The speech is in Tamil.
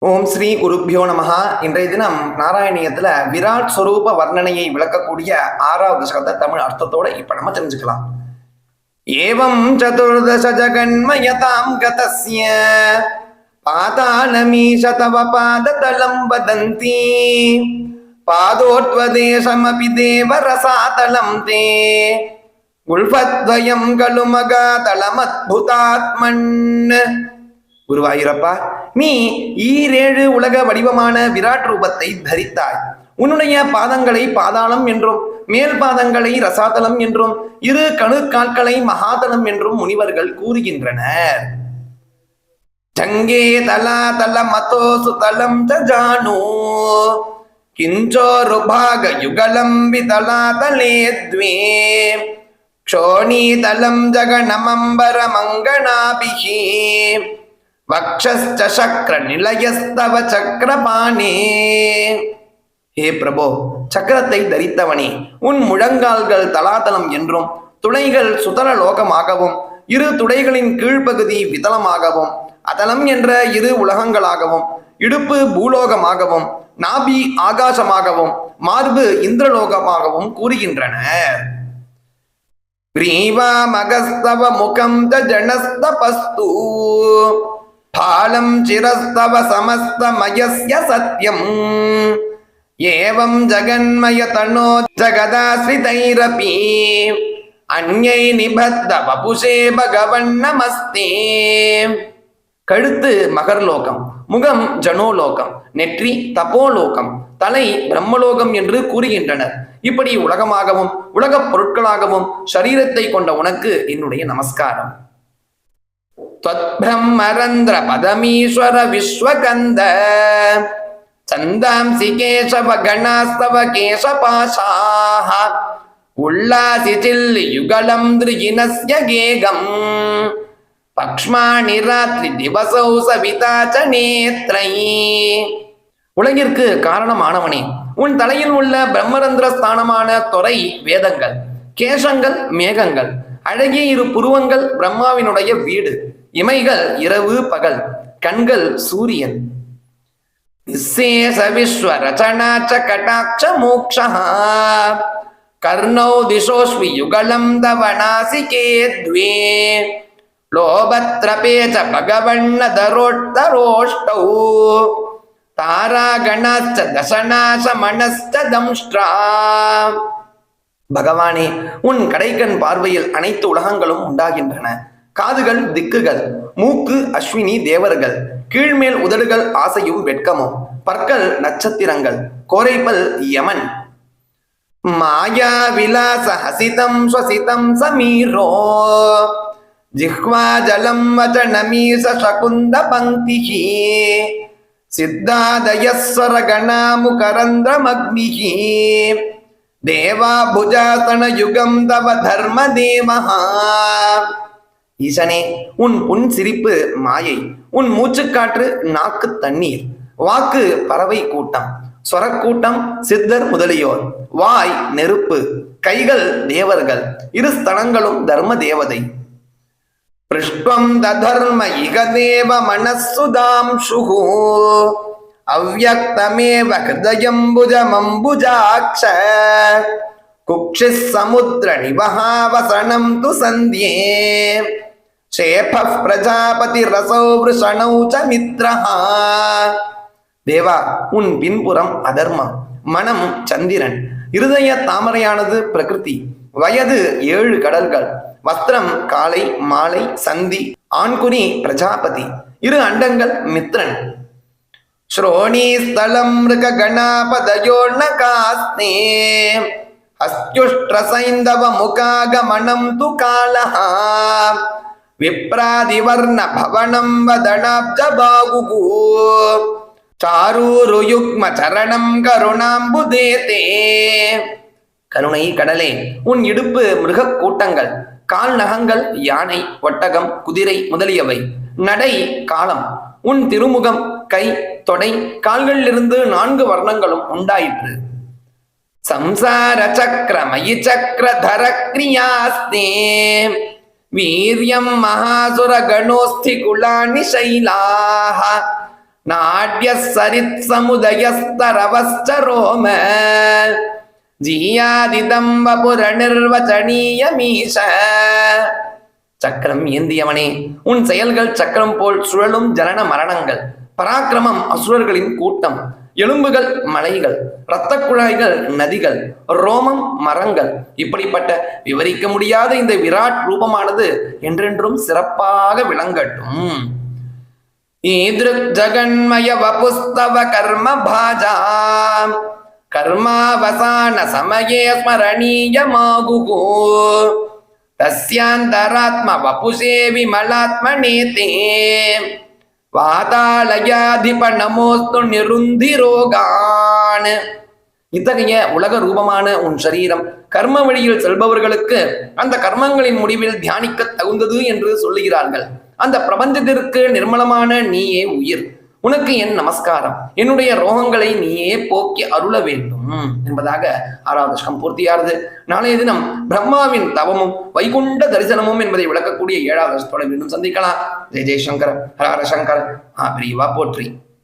ஓம் ஸ்ரீ குருப்பியோ நமஹா. இன்றைய தினம் நாராயணியத்துல விராட் ஸ்வரூப வர்ணனையை விளக்கக்கூடிய ஆறாவது சகத தமிழ் அர்த்தத்தோட இப்ப நம்ம தெரிஞ்சுக்கலாம். ஏவம் சதுர்தச ஜகன்மயதாம் கதஸ்ய. பாதானமீஷ தவ பாததலம் வதந்தி. பாதோத்வதேசமபி தேவ ரசாதலம் தே. உல்பத்வயம் கலு மகாதலமத்புதாத்மன் குருவாயூரப்பா நீ ஈரேழு உலக வடிவமான விராட் ரூபத்தை தரித்தாய். உன்னுடைய பாதங்களை பாதாளம் என்றும் மேல் பாதங்களை ரசாதலம் என்றும் இரு கணு மகாதலம் என்றும் முனிவர்கள் கூறுகின்றனர். சங்கே தலா தல மதோசு தலம் தஜானு கிஞ்சோருபாக யுகலம் விதலா தலே த்வே ஜக நமம்பர மங்கணாபிகி வக்ஷஸ்ட நிலையஸ்தவ சக்கரபாணே ஹே பிரபோ சக்கரத்தை தரித்தவனே உன் முழங்கால்கள் தலாதலம் என்றும் துணைகள் சுதர லோகமாகவும் இரு துடைகளின் கீழ்ப்பகுதி விதலமாகவும் அதலம் என்ற இரு உலகங்களாகவும் இடுப்பு பூலோகமாகவும் நாபி ஆகாசமாகவும் மார்பு இந்திரலோகமாகவும் கூறுகின்றன. கிரீவா மகஸ்தவ முகம் ஜனஸ்தபஸ்து फालं चिरस्तव समस्तमयस्य सत्यम् एवं जगन्मयतनो जगदाश्रितैरपि अन्यै निबद्ध वपुषे भगवन् नमस्ते கழுத்து மகர்லோகம் முகம் ஜனோலோகம் நெற்றி தபோலோகம் தலை பிரம்மலோகம் என்று கூறுகின்றனர் இப்படி உலகமாகவும் உலகப் பொருட்களாகவும் சரீரத்தை கொண்ட உனக்கு என்னுடைய நமஸ்காரம் त्वत्ब्रह्मरन्ध्र पदमीश्वर विश्वकन्द छन्दांसि केशव गणास्तव केशपाशाः उल्लासि चिल्लियुगलं दृजिनस्य गेगम् பக்ஷ்மாணி ராத்திரி திவசௌ சவிதா ச நேத்ரை உலகிற்கு காரணமானவனே உன் தலையில் உள்ள பிரம்மரந்திர ஸ்தானமான தொரை வேதங்கள் கேசங்கள் மேகங்கள் அழகிய இரு புருவங்கள் பிரம்மாவினுடைய வீடு இமைகள் இரவு பகல் கண்கள் சூரியன். நிசேஷ விஸ்வ ரச்சனாச்ச கட்டாட்ச மோக்ஷா. கர்ணௌ திசோஸ்வி யுகலம் தவனாசிகே த்வே லோபத்ரபேச்ச பகவண்ண தரோஷ்டரோஷ்டௌ. தாராகணாச்ச தசனாச மனஸ்த தம்ஷ்டா. பகவானே உன் கடைக்கண் பார்வையில் அனைத்து உலகங்களும் உண்டாகின்றன. காதுகள் திக்குகள் மூக்கு அஸ்வினி தேவர்கள் கீழ்மேல் உதடுகள் ஆசையும் வெட்கமும் பற்கள் நட்சத்திரங்கள் கோரைப்பல் யமன். மாயா விலாச ஹசிதம் ஸ்வசிதம் சமீரோ ஜிஹ்வா ஜலம் வச்சனமீச சகுந்த பங்கிஹி சித்தாதயஸ்வர கணாமுகரந்திரமக்னிஹி தேவா புஜாசன யுகம் தவ தர்ம தேவஹா. ஈசனே உன் புன் சிரிப்பு மாயை உன் மூச்சுக்காற்று நாக்கு தண்ணீர். வாக்கு பறவை கூட்டம் சொரக்கூட்டம் சித்தர் முதலியோர். வாய் நெருப்பு கைகள் தேவர்கள் இரு ஸ்தலங்களும் தர்ம தேவதை. பிருஷ்டம் தர்ம இக தேவ மனசுதாம் சுகு. அவ்வக்தமேவ ஹிருதயம்புஜமம்புஜாட்ச குக்ஷி சமுத்திர நிவஹாவசனம் து சந்தியே சேப பிரஜாபதி ரசௌ விருஷணௌச்ச மித்ரஹா. தேவா உன் பின்புறம் அதர்மம் மனம் சந்திரன். இருதய தாமரையானது பிரகிருதி. வயது ஏழு கடல்கள். வஸ்திரம் காலை மாலை சந்தி. ஆண்குனி பிரஜாபதி. இரு அண்டங்கள் மித்ரன். ஸ்ரோணி ஸ்தலம் மிருக கணாபதயோன்னகாஸ்னே ஹஸ்யுஷ்ட்ரசைந்தவ முகாகமனம் து காலஹா. விப்ராதிவர்ண பவனம் வதனாப்ஜ பாகுகு சாரூருயுக்ம சரணம் கருணாம்புதேதே கருணை கடலே உன் இடுப்பு மிருகக் கூட்டங்கள் கால் நகங்கள் யானை ஒட்டகம் குதிரை முதலியவை நடை காலம் உன் திருமுகம் கை தொடை கால்களிலிருந்து நான்கு வர்ணங்களும் உண்டாயிற்று சம்சார சக்கர மயி சக்கர தர கிரியாஸ்தே வீரியம் மகாசுர கணோஸ்தி குலானி சைலாஹ நாட்ய சரித் சமுதயஸ்தரவஸ்ட ரோம ஜீயாதிதம் வபுர சக்கரம் ஏந்தியவனே உன் செயல்கள் சக்கரம் போல் சுழலும் ஜனன மரணங்கள் பராக்கிரமம் அசுரர்களின் கூட்டம். எலும்புகள் மலைகள் இரத்த குழாய்கள் நதிகள் ரோமம் மரங்கள். இப்படிப்பட்ட விவரிக்க முடியாத இந்த விராட் ரூபமானது என்றென்றும் சிறப்பாக விளங்கட்டும். ஈதிருக் ஜகன்மய வபுஸ்தவ கர்ம பாஜா. கர்மாவசான சமயே ஸ்மரணீயமாகுகோ. தஸ்யாந்தராத்ம வபுஷே விமலாத்மனே தே வாதாலயாதிப நமோஸ்து நிருந்திரோகான். இத்தகைய உலக ரூபமான உன் சரீரம் கர்ம வழியில் செல்பவர்களுக்கு அந்த கர்மங்களின் முடிவில் தியானிக்க தகுந்தது என்று சொல்லுகிறார்கள். அந்த பிரபஞ்சத்திற்கு நிர்மலமான நீயே உயிர். உனக்கு என் நமஸ்காரம். என்னுடைய ரோகங்களை நீயே போக்கி அருள வேண்டும் என்பதாக ஆறாவது ஸ்கம் பூர்த்தியானது. நாளைய தினம் பிரம்மாவின் தவமும் வைகுண்ட தரிசனமும் என்பதை விளக்கக்கூடிய ஏழாவது ஸ்தோலை மீண்டும் சந்திக்கலாம். ஜெய் ஜெய்சங்கர் ஹரஹர சங்கர் ஆ பிரிவா போற்றி.